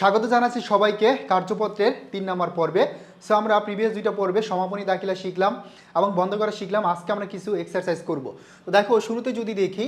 স্বাগত জানাচ্ছি সবাইকে কার্যপত্রের তিন নম্বর পর্বে। সো আমরা প্রিভিয়াস দুইটা পর্বে সমাপনী দাখিলা শিখলাম এবং বন্ধ করা শিখলাম। আজকে আমরা কিছু এক্সারসাইজ করব। তো দেখো, শুরুতে যদি দেখি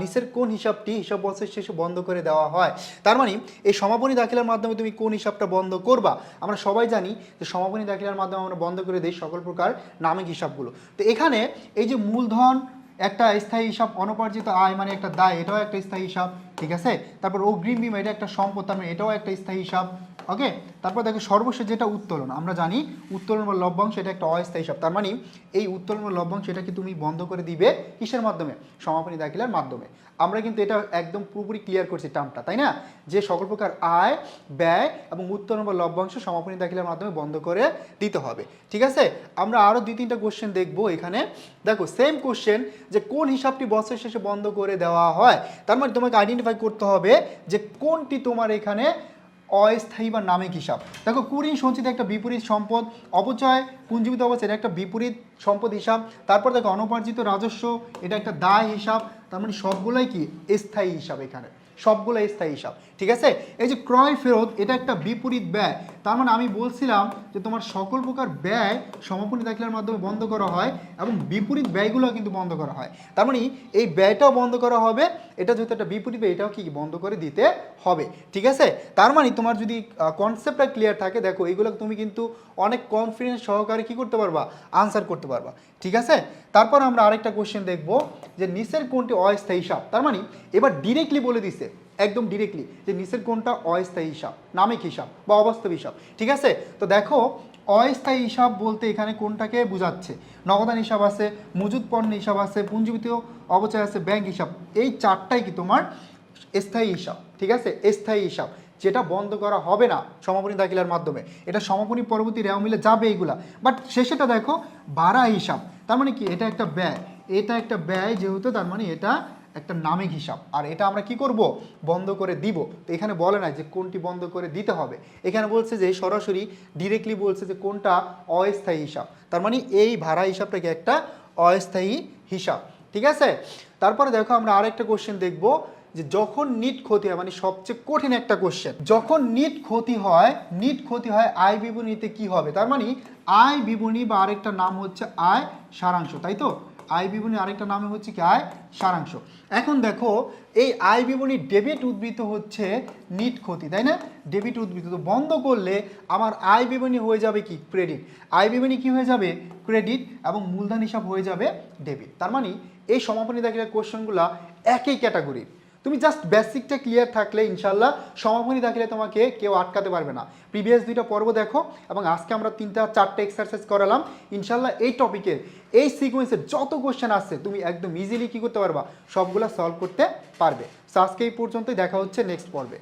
নিচের কোন হিসাবটি, হিসাব বছর শেষে বন্ধ করে দেওয়া হয়? তার মানে এই সমাপনী দাখিলার মাধ্যমে তুমি কোন হিসাবটা বন্ধ করবা? আমরা সবাই জানি যে সমাপনী দাখিলার মাধ্যমে আমরা বন্ধ করে দিই সকল প্রকার নামিক হিসাবগুলো। তো এখানে এই যে মূলধন একটা স্থায়ী হিসাব অনুপার্জিত আয় মানে একটা দায়, এটাও একটা স্থায়ী হিসাব, ঠিক আছে? তারপর অগ্রিম বিমা, এটা একটা সম্পদ, তার মানে এটাও একটা স্থায়ী হিসাব। ওকে তারপর দেখো সর্বশেষ যেটা উত্তোলন, আমরা জানি উত্তোলন বা লভ্যাংশ এটা একটা অস্থায়ী হিসাব তার মানে এই উত্তোলন বা লভ্যাংশ এটাকে তুমি বন্ধ করে দিবে কিসের মাধ্যমে? সমাপনী দাখিলার মাধ্যমে। আমরা কিন্তু এটা একদম পুরোপুরি ক্লিয়ার করছি টার্মটা তাই না? যে সকল প্রকার আয়, ব্যয় এবং উত্তোলন বা লভ্যাংশ সমাপনী দাখিলার মাধ্যমে বন্ধ করে দিতে হবে। ঠিক আছে? আমরা আরও দুই তিনটা কোশ্চেন দেখব এখানে। দেখো সেম কোশ্চেন যে কোন হিসাবটি বছর শেষে বন্ধ করে দেওয়া হয়? তার মানে তোমাকে আইডেন্টিফাই করতে হবে যে কোনটি তোমার এখানে অস্থায়ী বা নামিক হিসাব। দেখো কুড়িন সঞ্চিত একটা বিপরীত সম্পদ, অপচয় পুঞ্জীবিত অবস্থা এটা একটা বিপরীত সম্পদ হিসাব। তারপর দেখো, অনুপার্জিত রাজস্ব, এটা একটা দায় হিসাব। তার মানে সবগুলোই কি? স্থায়ী হিসাব এখানে। সবগুলো স্থায়ী হিসাব ঠিক আছে? এই যে ক্রয় ফেরত, এটা একটা বিপরীত ব্যয়। তার মানে আমি বলছিলাম যে তোমার সকল প্রকার ব্যয় সমাপনী দাখিলার মাধ্যমে বন্ধ করা হয় এবং বিপরীত ব্যয়গুলো কিন্তু বন্ধ করা হয়। তার মানে এই ব্যয়টাও বন্ধ করা হবে, এটা যেহেতু একটা বিপরীত ব্যয়, এটাও কি বন্ধ করে দিতে হবে, ঠিক আছে? তার মানে তোমার যদি কনসেপ্টটা ক্লিয়ার থাকে, দেখো এইগুলো তুমি কিন্তু অনেক কনফিডেন্স সহকারে কি করতে পারবা? আনসার করতে পারবা, ঠিক আছে? তারপর আমরা আরেকটা কোশ্চেন দেখব, যে নিচের কোনটি অস্থায়ী হিসাব তার মানে এবার ডিরেক্টলি বলে দিছে একদম ডিরেক্টলি যে নিচের কোনটা অস্থায়ী হিসাব, নামিক হিসাব বা অবাস্তব হিসাব, ঠিক আছে? তো দেখো, অস্থায়ী হিসাব বলতে এখানে কোনটাকে বোঝাচ্ছে। নগদান হিসাব আছে, মজুদ পণ্য হিসাব আছে পুঞ্জীবিত অবচয় আছে, ব্যাংক হিসাব। এই চারটাই কি তোমার? স্থায়ী হিসাব, ঠিক আছে? স্থায়ী হিসাব, যেটা বন্ধ করা হবে না সমাপনী দাখিলার মাধ্যমে। এটা সমাপনী পরবর্তী রেও মিলে যাবে এইগুলা। বাট শেষেটা দেখো ভাড়া হিসাব। তার মানে কি? এটা একটা ব্যয়। এটা একটা ব্যয় যেহেতু, তার মানে এটা একটা নামিক হিসাব। আর এটা আমরা কি করব? বন্ধ করে দিব। তো এখানে বলে না যে কোনটি বন্ধ করে দিতে হবে। এখানে বলছে যে সরাসরি ডিরেক্টলি বলছে যে কোনটা অস্থায়ী হিসাব। তার মানে এই ভাড়া হিসাবটাকে একটা অস্থায়ী হিসাব। ঠিক আছে? তারপরে দেখো আমরা আরেকটা কোশ্চেন দেখব যে যখন নিট ক্ষতি হয় মানে সবচেয়ে কঠিন একটা কোশ্চেন যখন নিট ক্ষতি হয় নিট ক্ষতি হয় আয় বিবরণীতে কি হবে? তার মানে আয় বিবরণী বা আরেকটা নাম হচ্ছে আয় সারাংশ। তাই তো? আয় বিবরণী আরেকটা নামে হচ্ছে কি? আয় সারাংশ। এখন দেখো, এই আয় বিবরণী ডেবিট উদ্বৃত্ত হচ্ছে নিট ক্ষতি, তাই না? ডেবিট উদ্বৃত্ত। তো বন্ধ করলে আমার আয় বিবরণী হয়ে যাবে কি? ক্রেডিট। আয় বিবরণী কি হয়ে যাবে? ক্রেডিট এবং মূলধন হিসাব হয়ে যাবে ডেবিট। তার মানে এই সমাপনী দেখলে কোশ্চেনগুলো একই ক্যাটাগরি। তুমি জাস্ট বেসিকটা ক্লিয়ার থাকলে ইনশাল্লাহ সমাপনী থাকলে তোমাকে কেউ আটকাতে পারবে না। প্রিভিয়াস দুইটা পর্ব দেখো এবং আজকে আমরা তিনটা, চারটে এক্সারসাইজ করালাম। ইনশাল্লাহ এই টপিকের এই সিকোয়েন্সের যত কোশ্চেন আসছে, তুমি একদম ইজিলি কী করতে পারবা? সবগুলো সলভ করতে পারবে। সো আজকে এই পর্যন্তই, দেখা হচ্ছে নেক্সট পর্বে।